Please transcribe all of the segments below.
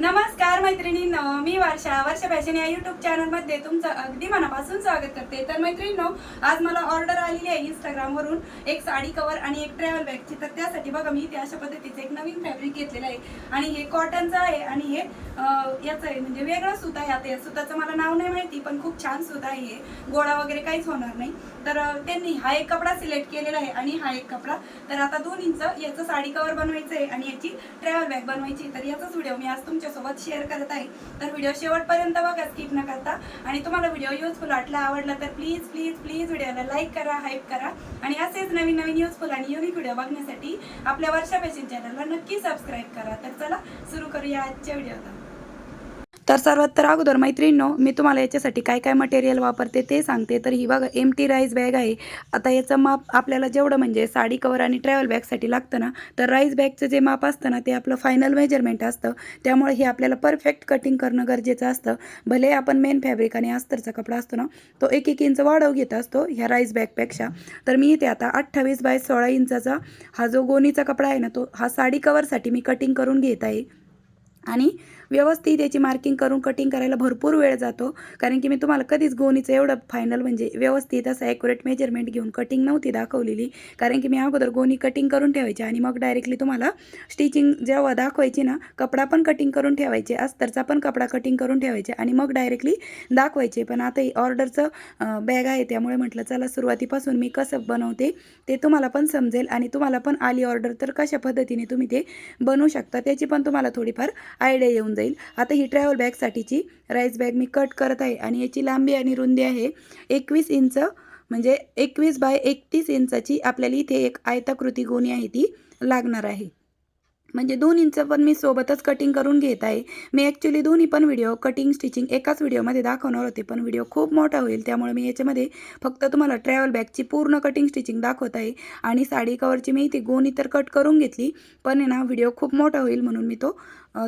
नमस्कार मैत्रिणींनो मी वर्षा वर्षा फॅशन या युट्यूब चॅनलमध्ये तुमचं अगदी मनापासून स्वागत करते. तर मैत्रिणींनो आज मला ऑर्डर आलेली आहे इंस्टाग्रामवरून एक साडी कवर आणि एक ट्रॅव्हल बॅगची तर त्यासाठी बघा मी ते अशा पद्धतीचं एक नवीन फॅब्रिक घेतलेलं आहे. आणि हे कॉटनचं आहे आणि हे याचं आहे. म्हणजे वेगळं सूत आहे आता. या सुताचं मला नाव नाही माहिती पण खूप छान सूत आहे हे. गोळा वगैरे काहीच होणार नाही. तर त्यांनी हा एक कपडा सिलेक्ट केलेला आहे आणि हा एक कपडा. तर आता दोन इंच याचं साडी कवर बनवायचं आहे आणि याची ट्रॅव्हल बॅग बनवायची तर याचाच व्हिडिओ मी आज तुमच्यासोबत शेअर करत आहे. तर व्हिडिओ शेवटपर्यंत बघा स्किप न करता. आणि तुम्हाला व्हिडिओ युजफुल वाटला आवडला तर प्लीज प्लीज प्लीज व्हिडिओला लाईक करा हाईप करा. आणि असेच नवीन नवीन युजफुल आणि युनिक व्हिडिओ बघण्यासाठी आपल्या वर्षा फॅशन चॅनलला नक्की सबस्क्राईब करा. तर चला सुरू करूया आजच्या व्हिडिओला तर सर्वात तर अगोदर मैत्रिणींनो मी तुम्हाला याच्यासाठी काय काय मटेरियल वापरते ते सांगते. तर ही बघा एम टी राईस बॅग आहे. आता याचं माप आपल्याला जेवढं म्हणजे साडी कवर आणि ट्रॅव्हल बॅगसाठी लागतं ना तर राईस बॅगचं जे माप असतं ना ते आपलं फायनल मेजरमेंट असतं. त्यामुळे हे आपल्याला परफेक्ट कटिंग करणं गरजेचं असतं. भले आपण मेन फॅब्रिक आणि अस्तरचा कपडा असतो ना तो एक एक इंच वाढव घेत असतो ह्या राईस बॅगपेक्षा तर मी इथे आता अठ्ठावीस बाय सोळा इंचाचा हा जो गोणीचा कपडा आहे ना तो हा साडी कवरसाठी मी कटिंग करून घेत आहे. आणि व्यवस्थित याची मार्किंग करून कटिंग करायला भरपूर वेळ जातो. कारण की मी तुम्हाला कधीच गोणीचं एवढं फायनल म्हणजे व्यवस्थित असं ॲक्युरेट मेजरमेंट घेऊन कटिंग नव्हती दाखवलेली. कारण की मी अगोदर गोणी कटिंग करून ठेवायची आणि मग डायरेक्टली तुम्हाला स्टिचिंग जेव्हा दाखवायची ना कपडा पण कटिंग करून ठेवायचे अस्तरचा पण कपडा कटिंग करून ठेवायचे आणि मग डायरेक्टली दाखवायचे. पण आता ऑर्डरचं बॅग आहे त्यामुळे म्हटलं चला सुरुवातीपासून मी कसं बनवते ते तुम्हाला पण समजेल आणि तुम्हाला पण आली ऑर्डर तर कशा पद्धतीने तुम्ही ते बनवू शकता त्याची पण तुम्हाला थोडीफार आयडिया येऊन जाईल. आता ही ट्रॅव्हल बॅगसाठीची राईस बॅग मी कट करत आहे आणि याची लांबी आणि रुंदी आहे एकवीस इंच म्हणजे एकवीस बाय एकतीस इंचाची आपल्याला इथे एक आयताकृती गोणी आहे ती लागणार आहे. म्हणजे दोन इंच पण मी सोबतच कटिंग करून घेत आहे. मी ॲक्च्युली दोन्ही पण व्हिडिओ कटिंग स्टिचिंग एकाच व्हिडिओमध्ये दाखवणार होते पण व्हिडिओ खूप मोठा होईल. त्यामुळे मी याच्यामध्ये फक्त तुम्हाला ट्रॅव्हल बॅगची पूर्ण कटिंग स्टिचिंग दाखवत आहे. आणि साडी कवरची मी ती गोणी तर कट करून घेतली पण आहे ना व्हिडिओ खूप मोठा होईल म्हणून मी तो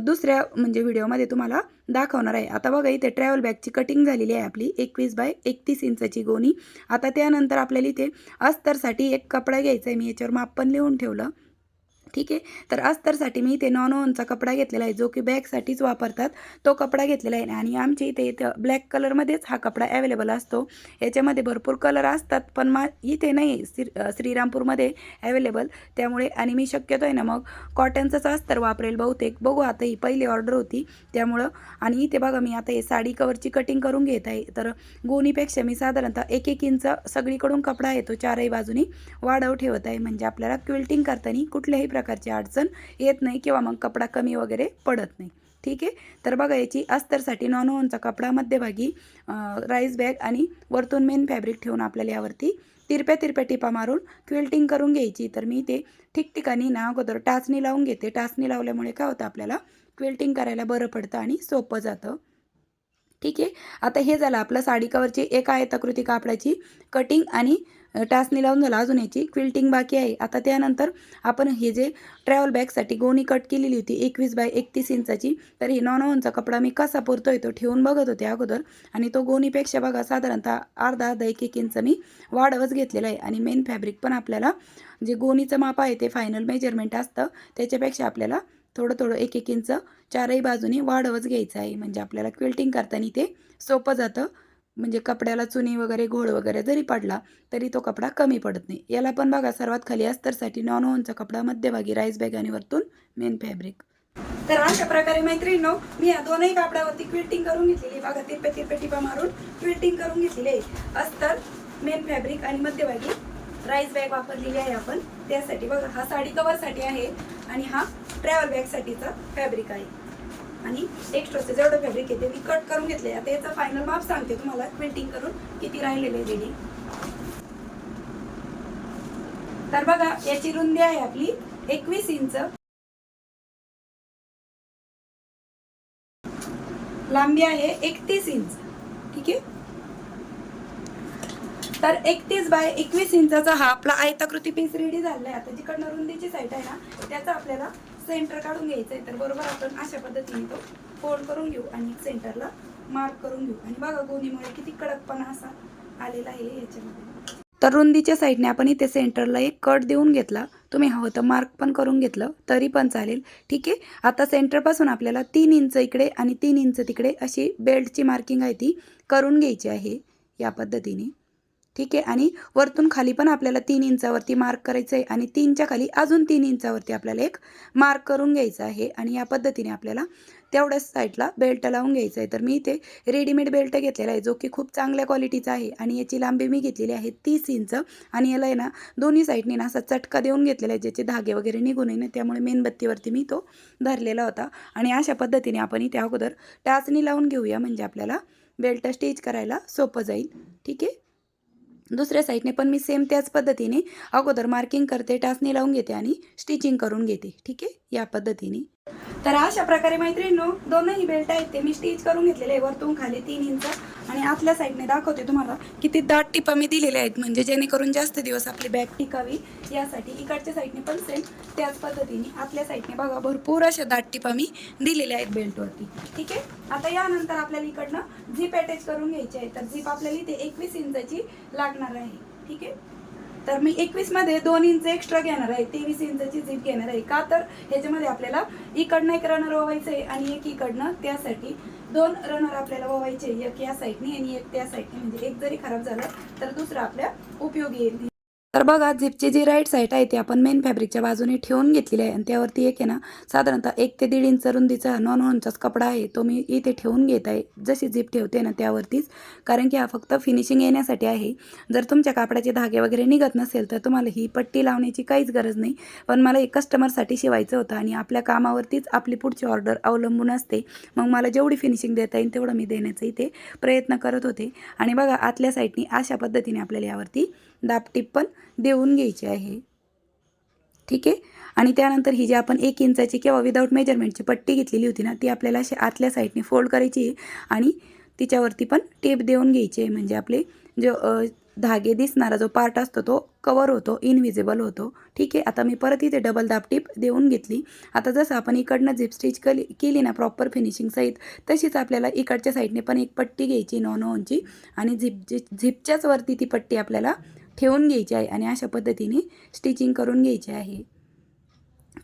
दुसऱ्या म्हणजे व्हिडिओमध्ये तुम्हाला दाखवणार आहे. आता बघा इथे ट्रॅव्हल बॅगची कटिंग झालेली आहे आपली एकवीस बाय एकतीस इंचाची गोणी. आता त्यानंतर आपल्याला इथे अस्तरसाठी एक कपडा घ्यायचा आहे. मी याच्यावर माप पण लिहून ठेवलं. ठीक आहे? तर अस्तरसाठी मी इथे नॉन ओनचा कपडा घेतलेला आहे जो की बॅगसाठीच वापरतात. तो कपडा घेतलेला आहे आणि आमच्या इथे इथं ब्लॅक कलरमध्येच हा कपडा अवेलेबल असतो. याच्यामध्ये भरपूर कलर असतात पण मा इथे नाही आहे श्री श्रीरामपूरमध्ये अवेलेबल त्यामुळे आणि मी शक्यतो आहे ना मग कॉटनचाच अस्तर वापरेल बहुतेक. बघू आता ही पहिली ऑर्डर होती त्यामुळं. आणि इथे बघा मी आता हे साडी कवरची कटिंग करून घेत आहे. तर गोणीपेक्षा मी साधारणतः एक एक इंच सगळीकडून कपडा येतो चारही बाजूनी वाढव ठेवत आहे. म्हणजे आपल्याला क्विल्टिंग करताना कुठल्याही प्रकार प्रकारची अडचण येत नाही किंवा मग कपडा कमी वगैरे पडत नाही. ठीक आहे? तर बघा याची अस्तरसाठी नॉन ओनचा कपडा मध्यभागी राईस बॅग आणि वरतून मेन फॅब्रिक ठेवून आपल्याला यावरती तिरप्या तिरप्या टिपा मारून क्विल्टिंग करून घ्यायची. तर मी ते ठिकठिकाणी ना अगोदर टाचणी लावून घेते. टाचणी लावल्यामुळे काय होतं आपल्याला? क्विल्टिंग करायला बरं पडतं आणि सोपं जातं. ठीक आहे? आता हे झालं आपलं साडी कवरची एका आयताकृती कापडाची कटिंग आणि टासनी लावून झालं. अजून याची क्विल्टिंग बाकी आहे. आता त्यानंतर आपण हे जे ट्रॅव्हल बॅगसाठी गोणी कट केलेली होती एकवीस बाय एकतीस इंचाची तर ही नॉन ओनचा कपडा मी कसा पुरतोय तो ठेवून बघत होते अगोदर. आणि तो गोणीपेक्षा बघा साधारणतः अर्धा अर्धा एक एक इंच मी वाढवच घेतलेला आहे. आणि मेन फॅब्रिक पण आपल्याला जे गोणीचं माप आहे ते फायनल मेजरमेंट असतं. त्याच्यापेक्षा आपल्याला थोडं थोडं एक एक इंच चारही बाजूनी वाढवच घ्यायचं आहे. म्हणजे आपल्याला क्विल्टिंग करताना ते सोपं जातं. म्हणजे कपड्याला चुनी वगैरे घोळ वगैरे जरी पडला तरी तो कपडा कमी पडत नाही. याला पण बघा सर्वात खाली अस्तरसाठी नॉन ओनचा कपडा मध्यभागी राईस बॅग आणि वरतून मेन फॅब्रिक तर अशा प्रकारे मैत्रिणींनो मी या दोनही कापडावरती क्विल्टिंग करून घेतलेली बघा तिरपे तिरपे टिपा मारून क्विल्टिंग करून घेतलेली आहे. अस्तर मेन फॅब्रिक आणि मध्यभागी राईस बॅग वापरलेली आहे आपण. त्यासाठी बघा हा साडी कवरसाठी आहे आणि हा ट्रॅव्हल बॅगसाठीचा फॅब्रिक आहे. आणि एक्स्ट्राचं जेवढं फॅब्रिक येते मी कट करून घेतले आता याचं फायनल माप सांगते तुम्हाला क्विल्टिंग करून किती राहिलेले रेडी तर बघा याची रुंदी आहे आपली एकवीस इंच. लांबी आहे एकतीस इंच. ठीक आहे? तर एकतीस बाय एकवीस इंचाचा हा आपला आयताकृती पीस रेडी झालाय आहे. आता जिकडनं रुंदीची साईट आहे ना त्याचा आपल्याला सेंटर काढून घ्यायचं आहे तर बरोबर आपण अशा पद्धतीने तो फोल्ड करून घेऊ आणि सेंटरला मार्क करून घेऊ. आणि बघा गोणीमुळे किती कडकपणा असा आलेला आहे याच्यामध्ये. तर रुंदीच्या साईडने आपण इथे सेंटरला एक कट देऊन घेतला. तुम्ही हवं तर मार्क पण करून घेतलं तरी पण चालेल. ठीक आहे? आता सेंटरपासून आपल्याला तीन इंच इकडे आणि तीन इंच तिकडे अशी बेल्टची मार्किंग आहे ती करून घ्यायची आहे या पद्धतीने. ठीक आहे? आणि वरतून खाली पण आपल्याला तीन इंचावरती मार्क करायचं आहे आणि तीनच्या खाली अजून तीन इंचावरती आपल्याला एक मार्क करून घ्यायचं आहे. आणि या पद्धतीने आपल्याला तेवढ्याच साईडला बेल्ट लावून घ्यायचं आहे तर मी इथे रेडीमेड बेल्ट घेतलेला आहे जो की खूप चांगल्या क्वालिटीचा आहे. आणि याची लांबी मी घेतलेली आहे तीस इंच. आणि याला आहे ना दोन्ही साईडने ना असा चटका देऊन घेतलेला आहे ज्याचे धागे वगैरे निघून नये ना त्यामुळे मेणबत्तीवरती मी तो धरलेला होता. आणि अशा पद्धतीने आपण इथे अगोदर टाचणी लावून घेऊया म्हणजे आपल्याला बेल्ट स्टिच करायला सोपं जाईल. ठीक आहे? दुसऱ्या साईडने पण मी सेम त्याच पद्धतीने अगोदर मार्किंग करते टाचणी लावून घेते आणि स्टिचिंग करून घेते. ठीक आहे? या पद्धतीने. तर अशा प्रकारे मैत्रिणींनो दोनही बेल्ट आहेत ते मी स्टिच करून घेतलेले आहे वरतून खाली तीन इंच आणि आतल्या साईडने दाखवते तुम्हाला किती दाट टिपा मी दिलेल्या आहेत. म्हणजे जेणेकरून जास्त दिवस आपली बॅग टिकावी यासाठी इकडच्या साईडने पण सेम त्याच पद्धतीने आतल्या साईडने बघा भरपूर अशा दाट टिपा मी दिलेल्या आहेत बेल्टवरती. ठीक आहे? आता यानंतर आपल्याला इकडनं झीप अटॅच करून घ्यायची आहे. तर झीप आपल्याला इथे एकवीस इंचाची लागणार आहे. ठीक आहे? तर मी एकवीसमध्ये दोन इंच एक्स्ट्रा घेणार आहे तेवीस इंचाची झीप घेणार आहे. का तर ह्याच्यामध्ये आपल्याला इकडनं एक रनर ओवायचं आहे आणि एक इकडनं त्यासाठी दोन रनर आपल्याला ओवायचे एक या साईडनी आणि एक त्या साईडनी म्हणजे एक जरी खराब झालं तर दुसरं आपल्या उपयोगी येईल. तर बघा झिपची जी राईट साईड आहे ती आपण मेन फॅब्रिकच्या बाजूने ठेवून घेतलेली आहे. आणि त्यावरती एक आहे ना साधारणतः एक ते दीड इंच रुंदीचा नॉन होनचाच कपडा आहे तो मी इथे ठेवून घेत आहे. जशी झिप ठेवते ना त्यावरतीच. कारण की हा फक्त फिनिशिंग येण्यासाठी आहे. जर तुमच्या कापडाचे धागे वगैरे निघत नसेल तर तुम्हाला ही पट्टी लावण्याची काहीच गरज नाही. पण मला एक कस्टमरसाठी शिवायचं होतं आणि आपल्या कामावरतीच आपली पुढची ऑर्डर अवलंबून असते. मग मला जेवढी फिनिशिंग देता येईल तेवढं मी देण्याचा इथे प्रयत्न करत होते. आणि बघा आतल्या साईडनी अशा पद्धतीने आपल्याला यावरती दापटीप पण देऊन घ्यायची आहे. ठीक आहे? आणि त्यानंतर ही जी आपण एक इंचाची किंवा विदाऊट मेजरमेंटची पट्टी घेतलेली होती ना ती आपल्याला अशी आतल्या साईडने फोल्ड करायची आहे आणि तिच्यावरती पण टेप देऊन घ्यायची आहे. म्हणजे आपले जो धागे दिसणारा जो पार्ट असतो तो कवर होतो इनविजिबल होतो. ठीक आहे? आता मी परत इथे डबल दाब टीप देऊन घेतली. आता जसं आपण इकडनं झिप स्टिच केली केली ना प्रॉपर फिनिशिंग सहित तशीच आपल्याला इकडच्या साईडने पण एक पट्टी घ्यायची नॉन ओनची आणि झिप झिपच्याच वरती ती पट्टी आपल्याला ठेवून घ्यायची आहे आणि अशा पद्धतीने स्टिचिंग करून घ्यायची आहे.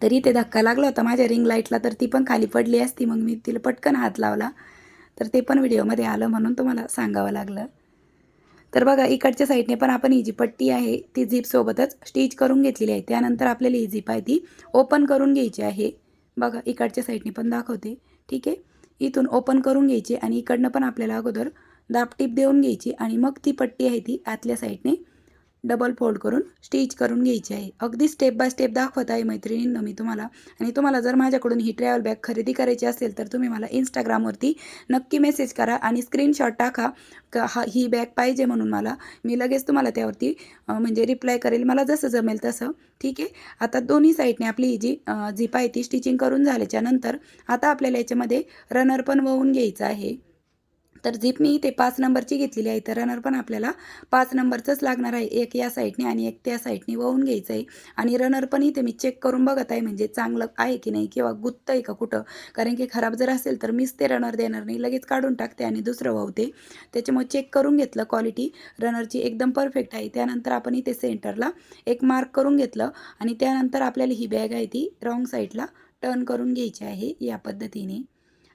तरी ते धक्का लागला होता माझ्या रिंग लाईटला तर ती पण खाली पडली असती. मग मी तिला पटकन हात लावला. तर ते पण व्हिडिओमध्ये आलं म्हणून तुम्हाला सांगावं लागलं. तर बघा इकडच्या साईडने पण आपण ही जी पट्टी आहे ती झीपसोबतच स्टिच करून घेतलेली आहे. त्यानंतर आपल्याला ही झीप आहे ती ओपन करून घ्यायची आहे. बघा इकडच्या साईडने पण दाखवते. ठीक आहे? इथून ओपन करून घ्यायची आणि इकडनं पण आपल्याला अगोदर दापटीप देऊन घ्यायची आणि मग ती पट्टी आहे ती आतल्या साईडने डबल फोल्ड करून स्टिच करून घ्यायची आहे. अगदी स्टेप बाय स्टेप दाखवत आहे मैत्रिणींना मी तुम्हाला. आणि तुम्हाला जर माझ्याकडून ही ट्रॅव्हल बॅग खरेदी करायची असेल तर तुम्ही मला इंस्टाग्रामवरती नक्की मेसेज करा आणि स्क्रीनशॉट टाका. का हा ही बॅग पाहिजे म्हणून मला. मी लगेच तुम्हाला त्यावरती म्हणजे रिप्लाय करेल. मला जसं जमेल तसं. ठीक आहे? आता दोन्ही साईडने आपली ही जी झिप आहे ती स्टिचिंग करून झाल्याच्यानंतर आता आपल्याला याच्यामध्ये रनर पण वळून घ्यायचं आहे. तर झिप मी इथे पाच नंबरची घेतलेली आहे. तर रनर पण आपल्याला पाच नंबरचंच लागणार आहे. एक या साईडने आणि एक त्या साईडने वाहून घ्यायचं आहे. आणि रनर पण इथे मी चेक करून बघत आहे. म्हणजे चांगलं आहे की नाही किंवा गुत्त आहे का कुठं? कारण की खराब जर असेल तर मीच ते रनर देणार नाही. लगेच काढून टाकते आणि दुसरं वाहते. त्याच्यामुळे चेक करून घेतलं क्वालिटी रनरची एकदम परफेक्ट आहे. त्यानंतर आपण इथे सेंटरला एक मार्क करून घेतलं. आणि त्यानंतर आपल्याला ही बॅग आहे ती रॉंग साईडला टर्न करून घ्यायची आहे या पद्धतीने.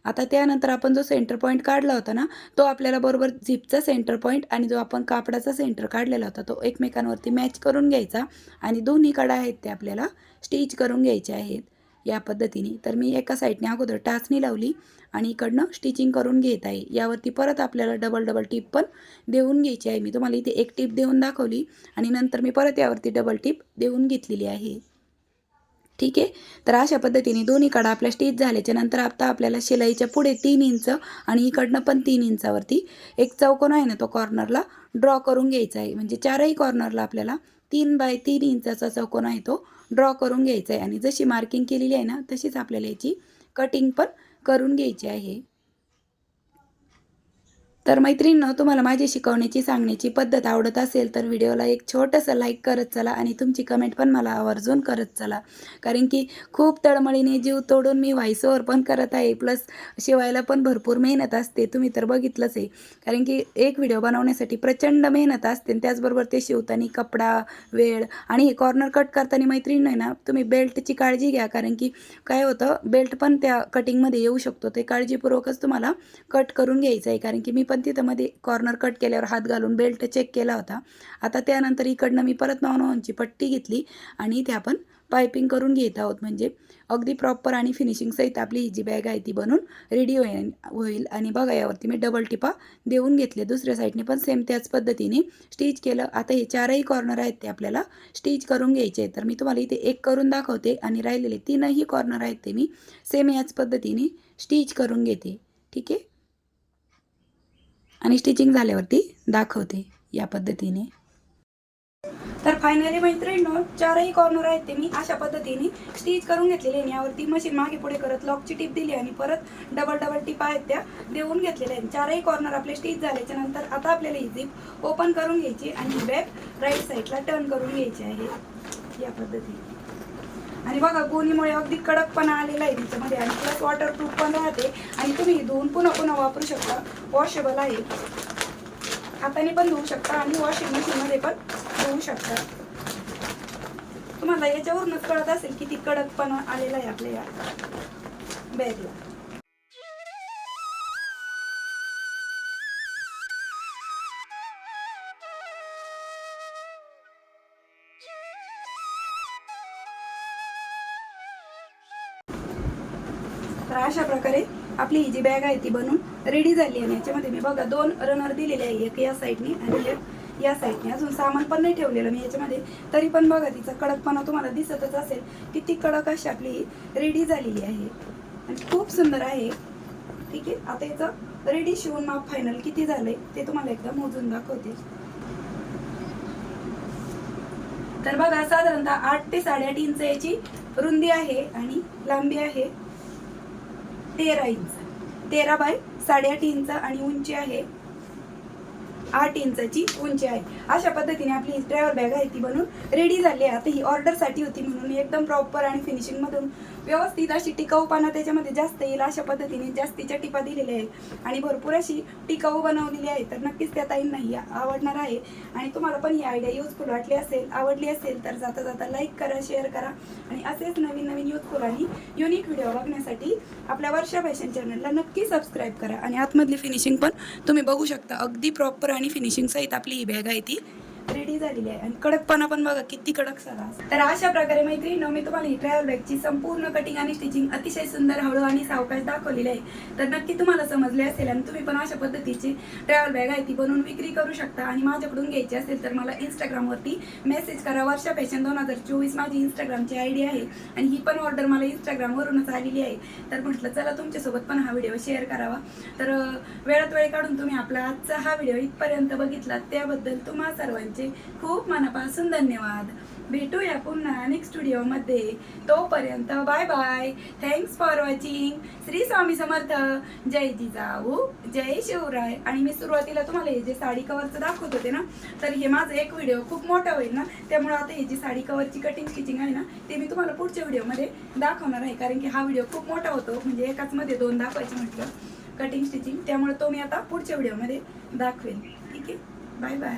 आता त्यानंतर आपण जो सेंटर पॉईंट काढला होता ना तो आपल्याला बरोबर झिपचा सेंटर पॉईंट आणि जो आपण कापडाचा सेंटर काढलेला होता तो एकमेकांवरती मॅच करून घ्यायचा आणि दोन्ही कडा आहेत ते आपल्याला स्टिच करून घ्यायचे आहेत या पद्धतीने. तर मी एका साईडने अगोदर टाचणी लावली आणि इकडनं स्टिचिंग करून घेत आहे. यावरती परत आपल्याला डबल डबल टिप पण देऊन घ्यायची आहे. मी तुम्हाला इथे एक टिप देऊन दाखवली आणि नंतर मी परत यावरती डबल टिप देऊन घेतलेली आहे. ठीक आहे? तर अशा पद्धतीने दोन्ही कडा आपल्या स्टिच झाल्याच्यानंतर आता आपल्याला शिलाईच्या पुढे तीन इंच आणि इकडनं पण तीन इंचावरती एक चौकोन आहे ना तो कॉर्नरला ड्रॉ करून घ्यायचा आहे. म्हणजे चारही कॉर्नरला आपल्याला तीन बाय तीन इंचाचा चौकोन आहे तो ड्रॉ करून घ्यायचा आहे. आणि जशी मार्किंग केलेली आहे ना तशीच आपल्याला याची कटिंग पण करून घ्यायची आहे. तर मैत्रिणींनो तुम्हाला माझी शिकवण्याची सांगण्याची पद्धत आवडत असेल तर व्हिडिओला एक छोटंसं लाईक करत चला आणि तुमची कमेंट पण मला आवर्जून करत चला. कारण की खूप तळमळीने जीव तोडून मी व्हॉइस ओव्हर पण करत आहे प्लस शिवायला पण भरपूर मेहनत असते. तुम्ही तर बघितलंच आहे. कारण की एक व्हिडिओ बनवण्यासाठी प्रचंड मेहनत असते आणि त्याचबरोबर ते शिवताना कपडा वेळ आणि हे कॉर्नर कट करताना मैत्रीण आहे ना तुम्ही बेल्टची काळजी घ्या. कारण की काय होतं बेल्ट पण त्या कटिंगमध्ये येऊ शकतो. ते काळजीपूर्वकच तुम्हाला कट करून घ्यायचं आहे. कारण की मी पण पण तिथं मध्ये कॉर्नर कट केल्यावर हात घालून बेल्ट चेक केला होता. आता त्यानंतर इकडनं मी परत नॉनची पट्टी घेतली आणि इथे आपण पायपिंग करून घेत आहोत. म्हणजे अगदी प्रॉपर आणि फिनिशिंग सहित आपली ही जी बॅग आहे ती बनून रेडी होईल होईल. आणि बघा यावरती मी डबल टिपा देऊन घेतले दुसऱ्या साईडने पण सेम त्याच पद्धतीने स्टिच केलं. आता हे चारही कॉर्नर आहेत ते आपल्याला स्टिच करून घ्यायचे आहेत. तर मी तुम्हाला इथे एक करून दाखवते आणि राहिलेले तीनही कॉर्नर आहेत ते मी सेम याच पद्धतीने स्टिच करून घेते. ठीक आहे? आणि स्टिचिंग झाल्यावरती दाखवते या पद्धतीने. तर फायनली मैत्रिणी चारही कॉर्नर आहेत ते मी अशा पद्धतीने स्टिच करून घेतलेले आहे यावरती मशीन मागे पुढे करत लॉकची टीप दिली आणि परत डबल डबल टीप आहेत त्या देऊन घेतलेल्या आहेत. चारही कॉर्नर आपले स्टिच झाल्याच्यानंतर आता आपल्याला ही झीप ओपन करून घ्यायची आणि बॅक राईट साईडला टर्न करून घ्यायची आहे या पद्धतीने. आणि बघा गोणीमुळे अगदी कडकपणा आलेला आहे तिच्यामध्ये. आणि प्लस वॉटरप्रूफ पण राहते. आणि तुम्ही धुवून पुन्हा पुन्हा वापरू शकता. वॉशेबल आहे. हाताने पण धुवू शकता आणि वॉशिंग मशीनमध्ये पण धुवू शकता. तुम्हाला याच्यावरूनच कळत असेल किती कडकपणा आलेला आहे आपल्या या बॅगला. अशा प्रकारे आपली ही जी बॅग आहे ती बनून रेडी झाली आहे आणि याच्यामध्ये मी बघा दोन रनर दिलेले आहे एक या साईडने आणि एक या साईडने अजून सामान पण नाही ठेवलेलं मी याच्यामध्ये. तरी पण बघा तिचा कडकपणा तुम्हाला दिसतच असेल किती कडक अशी आपली रेडी झालेली आहे. आणि खूप सुंदर आहे. ठीक आहे? आता याचं रेडी शिवून माप फायनल किती झालंय ते तुम्हाला एकदा मोजून दाखवते. तर बघा साधारणतः आठ ते साडेआठ इंच याची रुंदी आहे आणि लांबी आहे. तेरा इंच. तेरा बाय साडेआठ इंच आणि उंची आहे. आठ इंचाची उंची आहे. अशा पद्धतीने आपली ट्रॅव्हल बॅग आहे ती बनून रेडी झाली आहे. आता ही ऑर्डरसाठी होती म्हणून एकदम प्रॉपर आणि फिनिशिंग मधून व्यवस्थित अशी टिकाऊपणा त्याच्यामध्ये जास्त येईल अशा पद्धतीने जास्तीच्या टिपा दिलेल्या आहेत. आणि भरपूर अशी टिकाऊ बनवलेली आहे तर नक्कीच त्या ताईंनाही आवडणार आहे. आणि तुम्हाला पण ही आयडिया युजफुल वाटली असेल आवडली असेल तर जाता जाता लाईक करा शेअर करा. आणि असेच नवीन नवीन युजफुल आणि युनिक व्हिडिओ बघण्यासाठी आपल्या वर्षा फॅशन चॅनलला नक्की सबस्क्राईब करा. आणि आतमधली फिनिशिंग पण तुम्ही बघू शकता. अगदी प्रॉपर आणि फिनिशिंग सहित आपली ही बॅग आहे ती. रेडी झालेली आहे. आणि कडकपणा पण बघा किती कडक झाला तर अशा प्रकारे मैत्रिणी मी तुम्हाला ही ट्रॅव्हल बॅगची संपूर्ण कटिंग आणि स्टिचिंग अतिशय सुंदर हळू आणि सावकाश दाखवलेली आहे. तर नक्की तुम्हाला समजले असेल आणि तुम्ही पण अशा पद्धतीची ट्रॅव्हल बॅग आहे ती बनवून विक्री करू शकता. आणि माझ्याकडून घ्यायची असेल तर मला इंस्टाग्रामवरती मेसेज करा. वर्षा फॅशन दोन हजार चोवीस माझी इंस्टाग्रामची आय डी आहे. आणि ही पण ऑर्डर मला इंस्टाग्रामवरूनच आलेली आहे. तर म्हटलं चला तुमच्यासोबत पण हा व्हिडिओ शेअर करावा. तर वेळात वेळ काढून तुम्ही आपला आजचा हा व्हिडिओ इथपर्यंत बघितला त्याबद्दल तुम्हा तुमचे खूप मनापासून धन्यवाद. भेटूया पुन्हा नेक्स्ट स्टुडिओमध्ये तोपर्यंत bye bye thanks for watching Shri Swami Samarth. जय जिजाऊ. जय शिवराय. आणि मी सुरुवातीला तुम्हाला हे जे साडी कवरचं दाखवत होते ना तर हे माझं एक व्हिडिओ खूप मोठा होईल ना त्यामुळे आता हे जी साडी कवरची कटिंग स्टिचिंग आहे ना ते मी तुम्हाला पुढच्या व्हिडिओमध्ये दाखवणार आहे. कारण की हा व्हिडिओ खूप मोठा होतो म्हणजे एकाच मध्ये दोन दाखवायचे म्हटलं कटिंग स्टिचिंग त्यामुळे तो मी आता पुढच्या व्हिडिओमध्ये दाखवेन. ठीक आहे? Bye bye